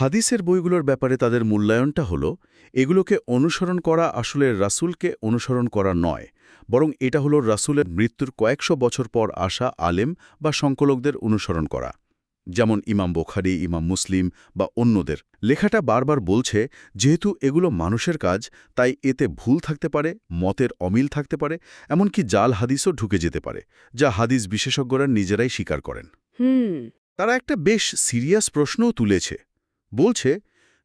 হাদিসের বইগুলোর ব্যাপারে তাদের মূল্যায়নটা হলো এগুলোকে অনুসরণ করা আসলে রাসূলকে অনুসরণ করা নয় বরং এটা হলো রাসূলের মৃত্যুর কয়েকশো বছর পর আসা আলেম বা সংকলকদের অনুসরণ করা। যেমন ইমাম বোখারি ইমাম মুসলিম বা অন্যদের। লেখাটা বারবার বলছে যেহেতু এগুলো মানুষের কাজ তাই এতে ভুল থাকতে পারে মতের অমিল থাকতে পারে এমনকি জাল হাদিসও ঢুকে যেতে পারে যা হাদিস বিশেষজ্ঞরা নিজেরাই স্বীকার করেন। হুম। তারা একটা বেশ সিরিয়াস প্রশ্নও তুলেছে। বলছে,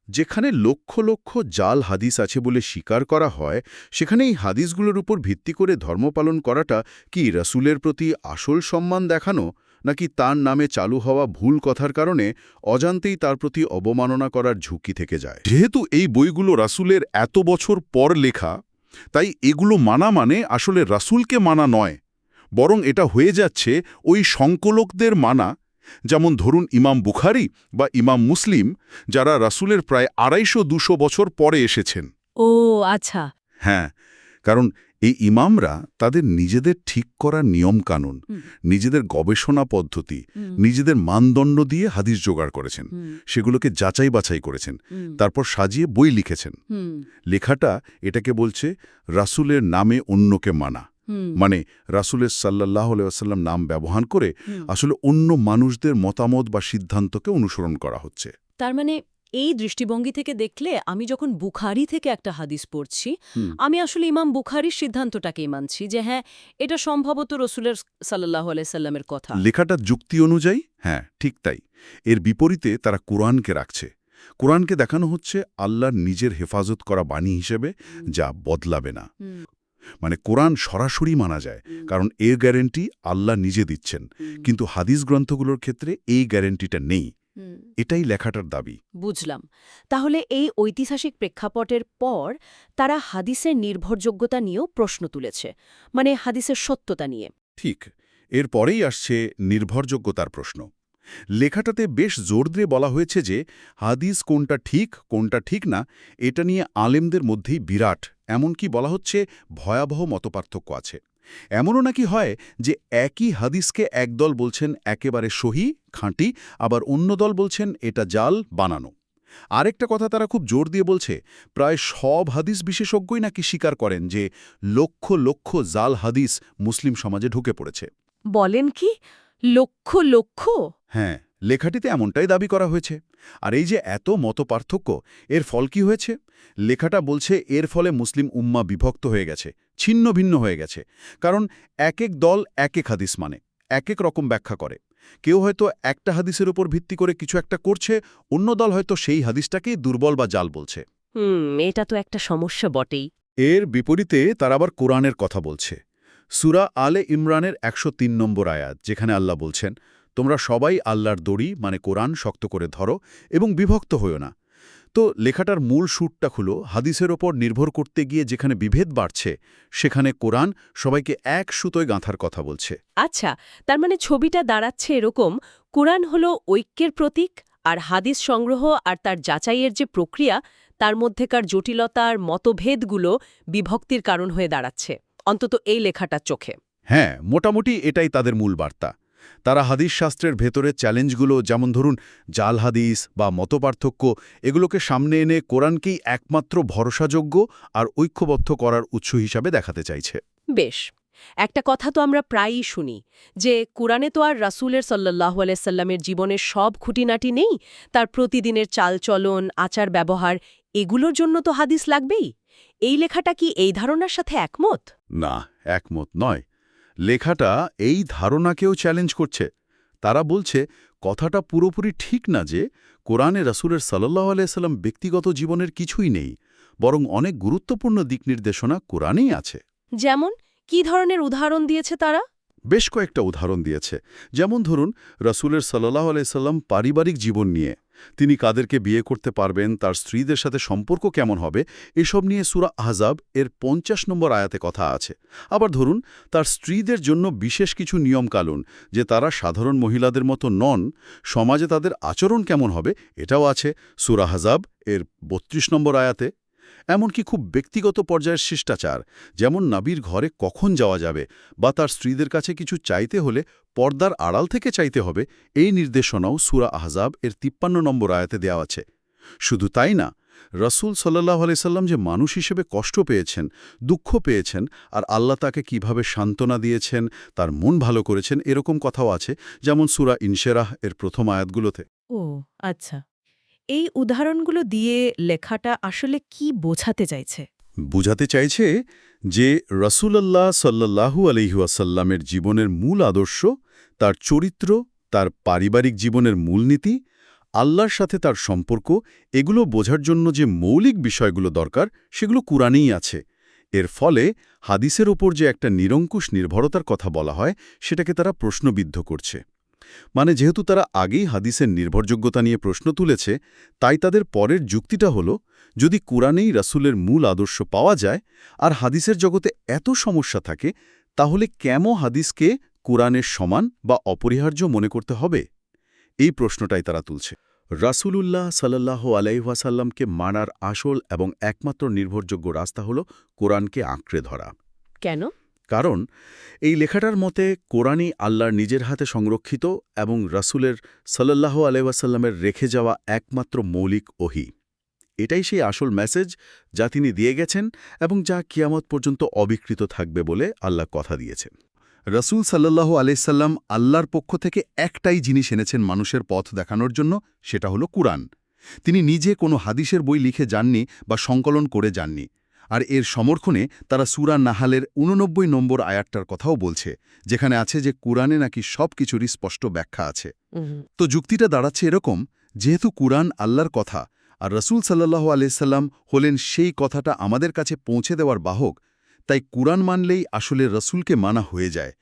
যেখানে লক্ষ লক্ষ জাল হাদিস আছে বলে স্বীকার করা হয় সেখানে এই হাদিসগুলোর উপর ভিত্তি করে ধর্ম পালন করাটা কি রাসূলের প্রতি আসল সম্মান দেখানো, নাকি তার নামে চালু হওয়া ভুল কথার কারণে অজান্তেই তার প্রতি অবমাননা করার ঝুঁকি থেকে যায়? যেহেতু এই বইগুলো রাসুলের এত বছর পর লেখা, তাই এগুলো মানা মানে আসলে রাসূলকে মানা নয়, বরং এটা হয়ে যাচ্ছে ওই সংকলকদের মানা যেমন ধরুন ইমাম বুখারি বা ইমাম মুসলিম যারা রাসূলের প্রায় আড়াইশো দুশো বছর পরে এসেছেন। ও আচ্ছা। হ্যাঁ কারণ এই ইমামরা তাদের নিজেদের ঠিক করা নিয়মকানুন। নিজেদের গবেষণা পদ্ধতি নিজেদের মানদণ্ড দিয়ে হাদিস জোগাড় করেছেন সেগুলোকে যাচাই বাছাই করেছেন তারপর সাজিয়ে বই লিখেছেন। লেখাটা এটাকে বলছে রাসূলের নামে অন্যকে মানা। মানে রাসূলের সাল্লাহ আসাল্লাম নাম ব্যবহার করে আসলে অন্য মানুষদের মতামত বা সিদ্ধান্তকে অনুসরণ করা হচ্ছে। তার মানে এই দৃষ্টিভঙ্গি থেকে দেখলে আমি যখন বুখারি থেকে একটা হাদিস পড়ছি আমি আসলে ইমাম বুখারির সিদ্ধান্তটাকেই মানছি যে হ্যাঁ এটা সম্ভবত রসুলের সাল্লাহ আলাইসাল্লামের কথা। লেখাটা যুক্তি অনুযায়ী হ্যাঁ ঠিক তাই। এর বিপরীতে তারা কোরআনকে রাখছে। কোরআনকে দেখানো হচ্ছে আল্লাহর নিজের হেফাজত করা বাণী হিসেবে যা বদলাবে না। মানে কোরআন সরাসরি মানা যায় কারণ এর গ্যারেন্টি আল্লাহ নিজে দিচ্ছেন। কিন্তু হাদিস গ্রন্থগুলোর ক্ষেত্রে এই গ্যারেন্টিটা নেই। এটাই লেখাটার দাবি। বুঝলাম। তাহলে এই ঐতিহাসিক প্রেক্ষাপটের পর তারা হাদিসের নির্ভরযোগ্যতা নিয়েও প্রশ্ন তুলেছে মানে হাদিসের সত্যতা নিয়ে। ঠিক। এরপরেই আসছে নির্ভরযোগ্যতার প্রশ্ন। লেখাটাতে বেশ জোর দিয়ে বলা হয়েছে যে, হাদিস কোনটা ঠিক কোনটা ঠিক না, এটা নিয়ে আলেমদের মধ্যেই বিরাট, এমনকি বলা হচ্ছে ভয়াবহ মতপার্থক্য আছে। এমনও নাকি হয় যে, একই হাদিসকে একদল বলছেন একেবারে সহি, খাঁটি, আবার অন্য দল বলছেন এটা জাল, বানানো। আরেকটা কথা তারা খুব জোর দিয়ে বলছে, প্রায় সব হাদিস বিশেষজ্ঞই নাকি স্বীকার করেন যে, লক্ষ লক্ষ জাল হাদিস মুসলিম সমাজে ঢুকে পড়েছে। বলেন কি? লক্ষ লক্ষ? হ্যাঁ লেখাটিতে এমনটাই দাবি করা হয়েছে। আর এই যে এত মত পার্থক্য এর ফল কি হয়েছে? লেখাটা বলছে এর ফলে মুসলিম উম্মা বিভক্ত হয়ে গেছে ছিন্ন ভিন্ন হয়ে গেছে। কারণ এক এক দল এক এক হাদিস মানে এক এক রকম ব্যাখ্যা করে। কেউ হয়তো একটা হাদিসের উপর ভিত্তি করে কিছু একটা করছে অন্য দল হয়তো সেই হাদিসটাকেই দুর্বল বা জাল বলছে। হুম এটা তো একটা সমস্যা বটেই। এর বিপরীতে তারা আবার কোরআনের কথা বলছে। সুরা আলে ইমরানের একশো তিন নম্বর আয়াত যেখানে আল্লাহ বলছেন তোমরা সবাই আল্লাহর দড়ি মানে কোরআন শক্ত করে ধরো এবং বিভক্ত হইও না। তো লেখাটার মূল সুরটা হলো হাদিসের ওপর নির্ভর করতে গিয়ে যেখানে বিভেদ বাড়ছে সেখানে কোরআন সবাইকে এক সুতোয় গাঁথার কথা বলছে। আচ্ছা তার মানে ছবিটা দাঁড়াচ্ছে এরকম কোরআন হলো ঐক্যের প্রতীক আর হাদিস সংগ্রহ আর তার যাচাইয়ের যে প্রক্রিয়া তার মধ্যেকার জটিলতার মতভেদগুলো বিভক্তির কারণ হয়ে দাঁড়াচ্ছে অন্তত এই লেখাটার চোখে। হ্যাঁ মোটামুটি এটাই তাদের মূল বার্তা। তারা হাদিস শাস্ত্রের ভেতরে চ্যালেঞ্জগুলো যেমন ধরুন জাল হাদিস বা মতপার্থক্য এগুলোকে সামনে এনে কোরআনকেই একমাত্র ভরসাযোগ্য আর ঐক্যবদ্ধ করার উৎস হিসাবে দেখাতে চাইছে। বেশ একটা কথা তো আমরা প্রায়ই শুনি যে কোরআনে তো আর রাসূলের সাল্লাহ আলাইসাল্লামের জীবনের সব খুঁটিনাটি নেই তার প্রতিদিনের চালচলন আচার ব্যবহার এগুলোর জন্য তো হাদিস লাগবেই। এই লেখাটা কি এই ধারণার সাথে একমত? না একমত নয়। লেখাটা এই ধারণাকেও চ্যালেঞ্জ করছে। তারা বলছে কথাটা পুরোপুরি ঠিক না যে কোরআনে রাসূলের সাল্লাহ আলাইসাল্লাম ব্যক্তিগত জীবনের কিছুই নেই বরং অনেক গুরুত্বপূর্ণ দিক নির্দেশনা কোরআনেই আছে। যেমন কি ধরনের উদাহরণ দিয়েছে তারা? বেশ কয়েকটা উদাহরণ দিয়েছে। যেমন ধরুন রাসূলের সাল্লাহ আলাইসাল্লাম পারিবারিক জীবন নিয়ে। তিনি কাদেরকে বিয়ে করতে পারবেন, তার স্ত্রীদের সাথে সম্পর্ক কেমন হবে, এসব নিয়ে সুরা আহজাব এর পঞ্চাশ নম্বর আয়াতে কথা আছে। আবার ধরুন, তার স্ত্রীদের জন্য বিশেষ কিছু নিয়মকানুন, যে তারা সাধারণ মহিলাদের মতো নন, সমাজে তাদের আচরণ কেমন হবে, এটাও আছে সুরা আহজাব এর বত্রিশ নম্বর আয়াতে। এমনকি খুব ব্যক্তিগত পর্যায়ের শিষ্টাচার, যেমন নাবির ঘরে কখন যাওয়া যাবে বা তার স্ত্রীদের কাছে কিছু চাইতে হলে পর্দার আড়াল থেকে চাইতে হবে, এই নির্দেশনাও সুরা আহজাব এর তিপ্পান্ন নম্বর আয়াতে দেওয়া আছে। শুধু তাই না, রসুল সাল্লাহ আলাইসাল্লাম যে মানুষ হিসেবে কষ্ট পেয়েছেন, দুঃখ পেয়েছেন আর আল্লাহ তাকে কীভাবে সান্ত্বনা দিয়েছেন, তার মন ভালো করেছেন, এরকম কথাও আছে, যেমন সুরা ইনশেরাহ এর প্রথম আয়াতগুলোতে। ও আচ্ছা। এই উদাহরণগুলো দিয়ে লেখাটা আসলে কি বোঝাতে চাইছে? বুঝাতে চাইছে যে রসুলাল্লাহ সাল্লাহু আলহিউসাল্লামের জীবনের মূল আদর্শ, তার চরিত্র, তার পারিবারিক জীবনের মূলনীতি, আল্লাহর সাথে তার সম্পর্ক, এগুলো বোঝার জন্য যে মৌলিক বিষয়গুলো দরকার, সেগুলো কুরআনেই আছে। এর ফলে হাদিসের ওপর যে একটা নিরঙ্কুশ নির্ভরতার কথা বলা হয়, সেটাকে তারা প্রশ্নবিদ্ধ করছে। মানে যেহেতু তারা আগেই হাদিসের নির্ভরযোগ্যতা নিয়ে প্রশ্ন তুলেছে, তাই তাদের পরের যুক্তিটা হলো, যদি কোরআনেই রাসূলের মূল আদর্শ পাওয়া যায় আর হাদিসের জগতে এত সমস্যা থাকে, তাহলে কেন হাদিসকে কোরআনের সমান বা অপরিহার্য মনে করতে হবে? এই প্রশ্নটাই তারা তুলছে। রাসূলুল্লাহ সাল্লাহ আলাইহাসাল্লামকে মানার আসল এবং একমাত্র নির্ভরযোগ্য রাস্তা হল কোরআনকে আঁকড়ে ধরা। কেন? কারণ, এই লেখাটার মতে কোরআনই আল্লাহর নিজের হাতে সংরক্ষিত এবং রাসূলের সাল্লাহ আলাইসাল্লামের রেখে যাওয়া একমাত্র মৌলিক ওহি। এটাই সেই আসল মেসেজ যা তিনি দিয়ে গেছেন এবং যা কিয়ামত পর্যন্ত অবিকৃত থাকবে বলে আল্লাহ কথা দিয়েছেন। রসুল সাল্লাহ আলাইসাল্লাম আল্লাহর পক্ষ থেকে একটাই জিনিস এনেছেন মানুষের পথ দেখানোর জন্য, সেটা হলো কুরআন। তিনি নিজে কোনো হাদিসের বই লিখে যাননি বা সংকলন করে যাননি। আর এর সমর্থনে তারা সুরা নাহালের উননব্বই নম্বর আয়াতটার কথাও বলছে যেখানে আছে যে কুরআনে নাকি সব কিছুরই স্পষ্ট ব্যাখ্যা আছে। তো যুক্তিটা দাঁড়াচ্ছে এরকম যেহেতু কুরআন আল্লাহর কথা আর রসুল সাল্লাহ আলাইসাল্লাম হলেন সেই কথাটা আমাদের কাছে পৌঁছে দেওয়ার বাহক তাই কুরআন মানলেই আসলে রসুলকে মানা হয়ে যায়।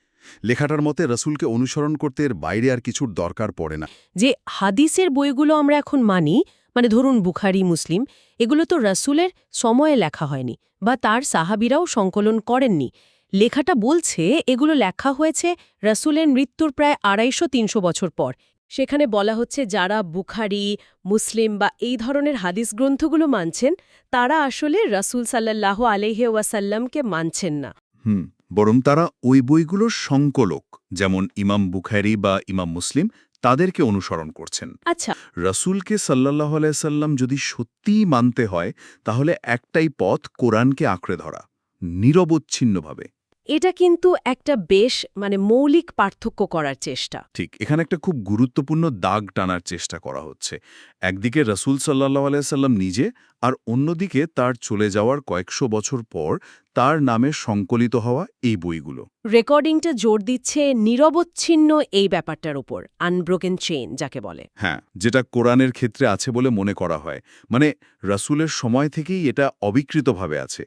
লেখাটার মতে রসুলকে অনুসরণ করতে এর বাইরে আর কিছুর দরকার পড়ে না। যে হাদিসের বইগুলো আমরা এখন মানি মানে ধরুন বুখারি, মুসলিম, এগুলো তো রাসূলের সময়ে লেখা হয়নি বা তার সাহাবিরাও সংকলন করেননি। লেখাটা বলছে, এগুলো লেখা হয়েছে রাসূলের মৃত্যুর প্রায় আড়াইশো তিনশো বছর পর। সেখানে বলা হচ্ছে, যারা বুখারি, মুসলিম বা এই ধরনের হাদিস গ্রন্থগুলো মানছেন, তারা আসলে রাসূল সাল্লাহ আলহে ওয়াসাল্লামকে মানছেন না। হুম, বরং তারা ওই বইগুলোর সংকলক, যেমন ইমাম বুখারি বা ইমাম মুসলিম তাদেরকে অনুসরণ করছেন। আচ্ছা। রসুলকে সাল্লাহ আলাইসাল্লাম যদি সত্যিই মানতে হয় তাহলে একটাই পথ কোরআনকে আঁকড়ে ধরা নিরবচ্ছিন্নভাবে। এটা কিন্তু একটা বেশ মানে মৌলিক পার্থক্য করার চেষ্টা। ঠিক এখানে একটা খুব গুরুত্বপূর্ণ দাগ টানার চেষ্টা করা হচ্ছে। একদিকে রসুল সাল্লাহ আলাইসাল্লাম নিজে আর অন্যদিকে তার চলে যাওয়ার কয়েকশো বছর পর তার নামে সংকলিত হওয়া এই বইগুলো। রেকর্ডিংটা জোর দিচ্ছে নিরবচ্ছিন্ন এই ব্যাপারটার উপর আনব্রোকেন চেইন যাকে বলে। হ্যাঁ যেটা কোরআনের ক্ষেত্রে আছে বলে মনে করা হয়। মানে রাসূলের সময় থেকেই এটা অবিকৃতভাবে আছে।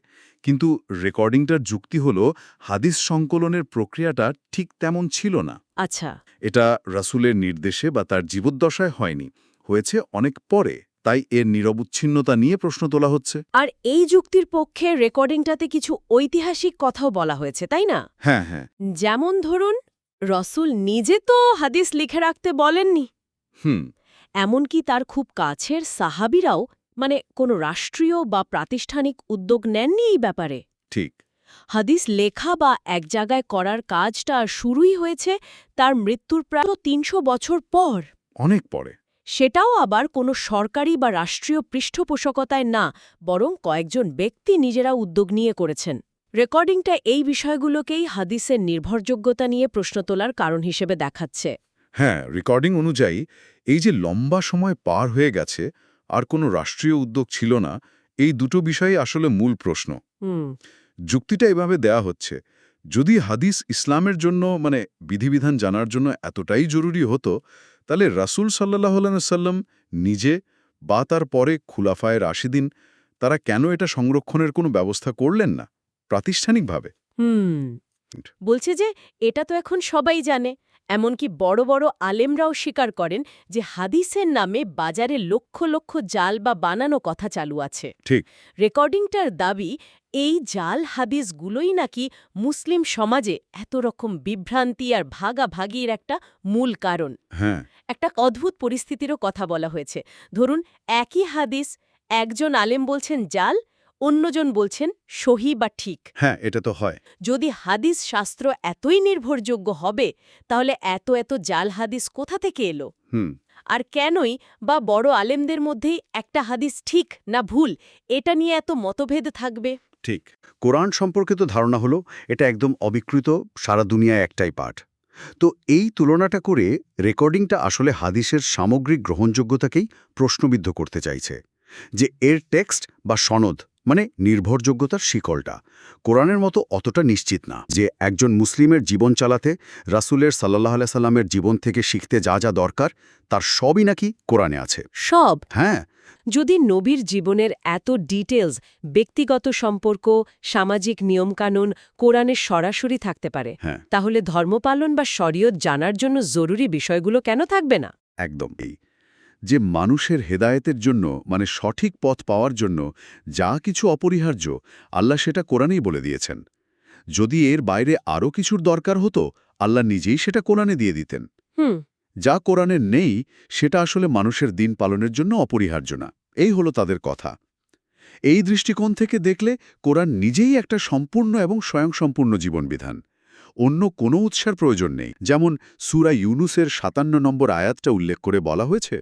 কিন্তু রেকর্ডিংটার যুক্তি হল হাদিস সংকলনের প্রক্রিয়াটা ঠিক তেমন ছিল না। আচ্ছা। এটা রাসূলের নির্দেশে বা তার জীবদ্দশায় হয়নি। হয়েছে অনেক পরে তাই এর নিরবচ্ছিন্নতা নিয়ে প্রশ্ন তোলা হচ্ছে। আর এই যুক্তির পক্ষে রেকর্ডিংটাতে কিছু ঐতিহাসিক কথাও বলা হয়েছে তাই না? হ্যাঁ হ্যাঁ। যেমন ধরুন রসুল নিজে তো হাদিস লিখে রাখতে বলেননি। হুম। এমনকি তার খুব কাছের সাহাবিরাও মানে কোনো রাষ্ট্রীয় বা প্রাতিষ্ঠানিক উদ্যোগ নেননি এই ব্যাপারে? ঠিক। হাদিস লেখা বা এক জায়গায় করার কাজটা শুরুই হয়েছে তার মৃত্যুর প্রায় তিনশো বছর পর। অনেক পরে। সেটাও আবার কোনো সরকারি বা রাষ্ট্রীয় পৃষ্ঠপোষকতায় না বরং কয়েকজন ব্যক্তি নিজেরা উদ্যোগ নিয়ে করেছেন। রেকর্ডিংটা এই বিষয়গুলোকেই হাদিসের নির্ভরযোগ্যতা নিয়ে প্রশ্ন তোলার কারণ হিসেবে দেখাচ্ছে। হ্যাঁ রেকর্ডিং অনুযায়ী এই যে লম্বা সময় পার হয়ে গেছে আর কোনো রাষ্ট্রীয় উদ্যোগ ছিল না এই দুটো বিষয়ই আসলে মূল প্রশ্ন। যুক্তিটা এভাবে দেয়া হচ্ছে যদি হাদিস ইসলামের জন্য মানে বিধিবিধান জানার জন্য এতটাই জরুরি হতো তাহলে রাসূল সাল্লাহ সাল্লাম নিজে বা তার পরে খুলাফায় রাশিদিন তারা কেন এটা সংরক্ষণের কোনো ব্যবস্থা করলেন না প্রাতিষ্ঠানিকভাবে? হুম। বলছে যে এটা তো এখন সবাই জানে। এমনকি বড় বড় আলেমরাও স্বীকার করেন যে হাদিসের নামে বাজারে লক্ষ লক্ষ জাল বা বানানো কথা চালু আছে। ঠিক। রেকর্ডিংটার দাবি এই জাল হাদিসগুলোই নাকি মুসলিম সমাজে এত রকম বিভ্রান্তি আর ভাগাভাগির একটা মূল কারণ। হ্যাঁ। একটা অদ্ভুত পরিস্থিতিরও কথা বলা হয়েছে। ধরুন একই হাদিস একজন আলেম বলছেন জাল অন্যজন বলছেন সহি বা ঠিক। হ্যাঁ এটা তো হয়। যদি হাদিস শাস্ত্র এতই নির্ভরযোগ্য হবে তাহলে এত এত জাল হাদিস কোথা থেকে এলো? হুম। আর কেনই বা বড় আলেমদের মধ্যেই একটা হাদিস ঠিক না ভুল এটা নিয়ে এত মতভেদ থাকবে? ঠিক। কোরআন সম্পর্কিত ধারণা হলো এটা একদম অবিকৃত সারা দুনিয়ায় একটাই পাঠ। তো এই তুলনাটা করে রেকর্ডিংটা আসলে হাদিসের সামগ্রিক গ্রহণযোগ্যতাকেই প্রশ্নবিদ্ধ করতে চাইছে। যে এর টেক্সট বা সনদ মানে নির্ভরযোগ্যতার শিকলটা। কোরআনের মতো অতটা নিশ্চিত না যে একজন মুসলিমের জীবন চালাতে রাসুলের সাল্লাহ সাল্লামের জীবন থেকে শিখতে যা যা দরকার তার সবই নাকি কোরআনে আছে। সব? হ্যাঁ। যদি নবীর জীবনের এত ডিটেলস ব্যক্তিগত সম্পর্ক সামাজিক নিয়মকানুন কোরআনে সরাসরি থাকতে পারে হ্যাঁ। তাহলে ধর্মপালন বা শরীয়ত জানার জন্য জরুরি বিষয়গুলো কেন থাকবে না? একদম। এই যে মানুষের হেদায়েতের জন্য মানে সঠিক পথ পাওয়ার জন্য যা কিছু অপরিহার্য আল্লাহ সেটা কোরআনেই বলে দিয়েছেন। যদি এর বাইরে আরও কিছুর দরকার হতো আল্লাহ নিজেই সেটা কোরআনে দিয়ে দিতেন। যা কোরআনের নেই সেটা আসলে মানুষের দিন পালনের জন্য অপরিহার্য না। এই হলো তাদের কথা। এই দৃষ্টিকোণ থেকে দেখলে কোরআন নিজেই একটা সম্পূর্ণ এবং স্বয়ংসম্পূর্ণ জীবনবিধান। অন্য কোনো উৎসার প্রয়োজন নেই। যেমন সুরা ইউনুসের সাতান্ন নম্বর আয়াতটা উল্লেখ করে বলা হয়েছে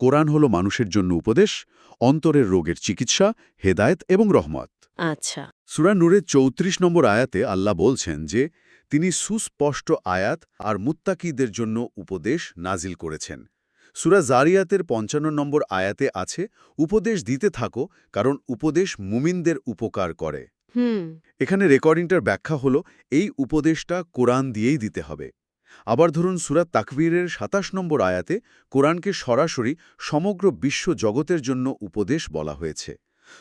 কোরআন হলো মানুষের জন্য উপদেশ অন্তরের রোগের চিকিৎসা হেদায়েত এবং রহমত। আচ্ছা। সুরা নূরের চৌত্রিশ নম্বর আয়াতে আল্লাহ বলছেন যে তিনি সুস্পষ্ট আয়াত আর মুত্তাকিদের জন্য উপদেশ নাজিল করেছেন। সুরা জারিয়াতের পঞ্চান্ন নম্বর আয়াতে আছে উপদেশ দিতে থাকো কারণ উপদেশ মুমিনদের উপকার করে। এখানে রেকর্ডিংটার ব্যাখ্যা হল এই উপদেশটা কোরআন দিয়েই দিতে হবে। আবার ধরুন সুরাত তাকবীরের সাতাশ নম্বর আয়াতে কোরআনকে সরাসরি সমগ্র বিশ্ব জগতের জন্য উপদেশ বলা হয়েছে।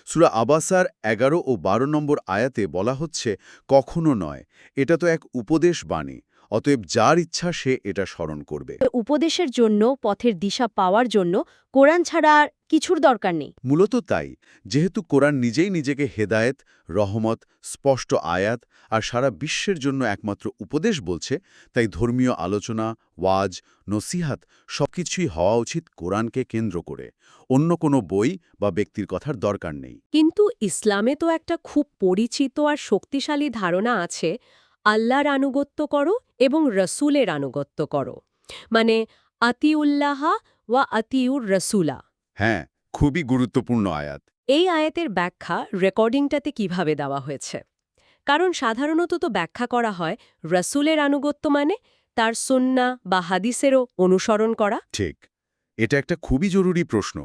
সুরা আবাসার এগারো ও বারো নম্বর আয়াতে বলা হচ্ছে, কখনো নয়। এটা তো এক উপদেশ বাণী। অতএব যার ইচ্ছা সে এটা স্মরণ করবে। উপদেশের জন্য পথের দিশা পাওয়ার জন্য কোরআন ছাড়া আর কিছুর দরকার নেই। মূলত তাই যেহেতু কোরআন নিজেই নিজেকে হেদায়েত রহমত স্পষ্ট আয়াত আর সারা বিশ্বের জন্য একমাত্র উপদেশ বলছে তাই ধর্মীয় আলোচনা ওয়াজ নসিহাত সবকিছুই হওয়া উচিত কোরআনকে কেন্দ্র করে। অন্য কোনো বই বা ব্যক্তির কথার দরকার নেই। কিন্তু ইসলামে তো একটা খুব পরিচিত আর শক্তিশালী ধারণা আছে আল্লাহর আনুগত্য করো এবং রসুলের আনুগত্য করো। মানে আতিউল্লাহা ওয়া আতিউর রসুলা হ্যাঁ খুবই গুরুত্বপূর্ণ আয়াত। এই আয়াতের ব্যাখ্যা রেকর্ডিংটাতে কীভাবে দেওয়া হয়েছে? কারণ সাধারণত তো ব্যাখ্যা করা হয় রসুলের আনুগত্য মানে তার সন্না বা হাদিসেরও অনুসরণ করা। ঠিক। এটা একটা খুবই জরুরি প্রশ্ন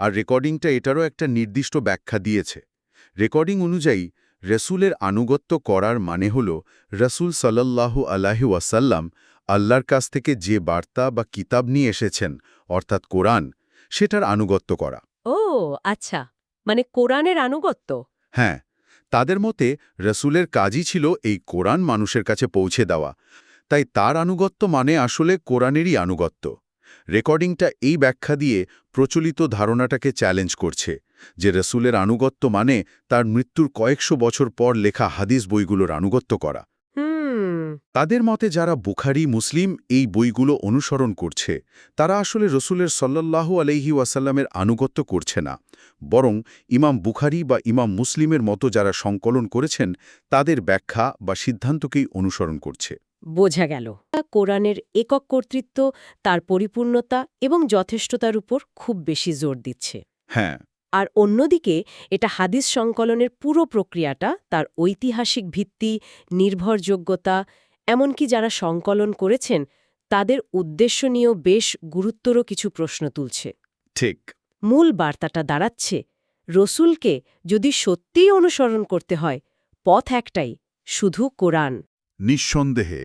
আর রেকর্ডিংটা এটারও একটা নির্দিষ্ট ব্যাখ্যা দিয়েছে। রেকর্ডিং অনুযায়ী রসুলের আনুগত্য করার মানে হল রসুল সাল্লাল্লাহু আলাহি ওয়াসাল্লাম আল্লাহর কাছ থেকে যে বার্তা বা কিতাব নিয়ে এসেছেন অর্থাৎ কোরআন সেটার আনুগত্য করা। ও আচ্ছা। মানে কোরআনের আনুগত্য? হ্যাঁ তাদের মতে রসুলের কাজই ছিল এই কোরআন মানুষের কাছে পৌঁছে দেওয়া। তাই তার আনুগত্য মানে আসলে কোরআনেরই আনুগত্য। রেকর্ডিংটা এই ব্যাখ্যা দিয়ে প্রচলিত ধারণাটাকে চ্যালেঞ্জ করছে। যে রসুলের আনুগত্য মানে তার মৃত্যুর কয়েকশো বছর পর লেখা হাদিস বইগুলোর আনুগত্য করা। হুম। তাদের মতে যারা বুখারি মুসলিম এই বইগুলো অনুসরণ করছে তারা আসলে রসুলের সল্লাল্লাহু আলহি ওয়াসাল্লামের আনুগত্য করছে না। বরং ইমাম বুখারি বা ইমাম মুসলিমের মতো যারা সংকলন করেছেন তাদের ব্যাখ্যা বা সিদ্ধান্তকেই অনুসরণ করছে। বোঝা গেল। কোরআনের একক কর্তৃত্ব তার পরিপূর্ণতা এবং যথেষ্টতার উপর খুব বেশি জোর দিচ্ছে। হ্যাঁ আর অন্যদিকে এটা হাদিস সংকলনের পুরো প্রক্রিয়াটা তার ঐতিহাসিক ভিত্তি নির্ভরযোগ্যতা এমনকি যারা সংকলন করেছেন তাদের উদ্দেশ্য নিয়েও বেশ গুরুত্বর কিছু প্রশ্ন তুলছে। ঠিক। মূল বার্তাটা দাঁড়াচ্ছে রসুলকে যদি সত্যিই অনুসরণ করতে হয় পথ একটাই শুধু কোরআন। নিঃসন্দেহে।